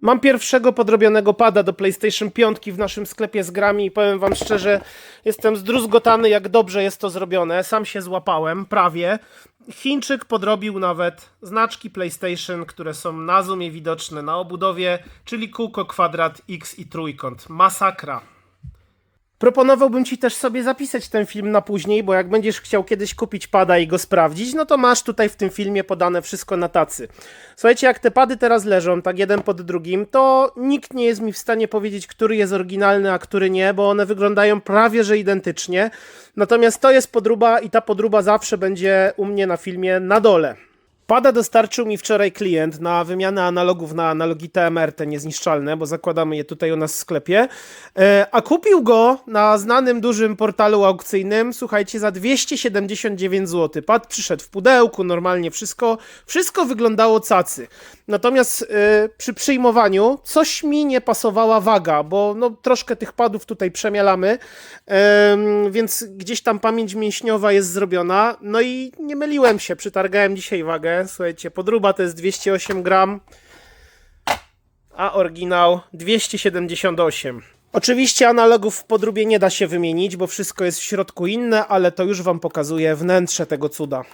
Mam pierwszego podrobionego pada do PlayStation 5 w naszym sklepie z grami i powiem wam szczerze, jestem zdruzgotany jak dobrze jest to zrobione. Sam się złapałem, prawie. Chińczyk podrobił nawet znaczki PlayStation, które są na zoomie widoczne na obudowie, czyli kółko, kwadrat, X i trójkąt. Masakra. Proponowałbym ci też sobie zapisać ten film na później, bo jak będziesz chciał kiedyś kupić pada i go sprawdzić, no to masz tutaj w tym filmie podane wszystko na tacy. Słuchajcie, jak te pady teraz leżą, tak jeden pod drugim, to nikt nie jest mi w stanie powiedzieć, który jest oryginalny, a który nie, bo one wyglądają prawie że identycznie. Natomiast to jest podróba i ta podróba zawsze będzie u mnie na filmie na dole. Pada dostarczył mi wczoraj klient na wymianę analogów na analogi TMR, te niezniszczalne, bo zakładamy je tutaj u nas w sklepie. E, a kupił go na znanym dużym portalu aukcyjnym, słuchajcie, za 279 zł. Pad przyszedł w pudełku, normalnie wszystko, wszystko wyglądało cacy. Natomiast e, przy przyjmowaniu coś mi nie pasowała waga, bo no, troszkę tych padów tutaj przemielamy, em, więc gdzieś tam pamięć mięśniowa jest zrobiona. No i nie myliłem się, przytargałem dzisiaj wagę. Słuchajcie, podruba to jest 208 gram, a oryginał 278. Oczywiście analogów w podróbie nie da się wymienić, bo wszystko jest w środku inne, ale to już wam pokazuje wnętrze tego cuda.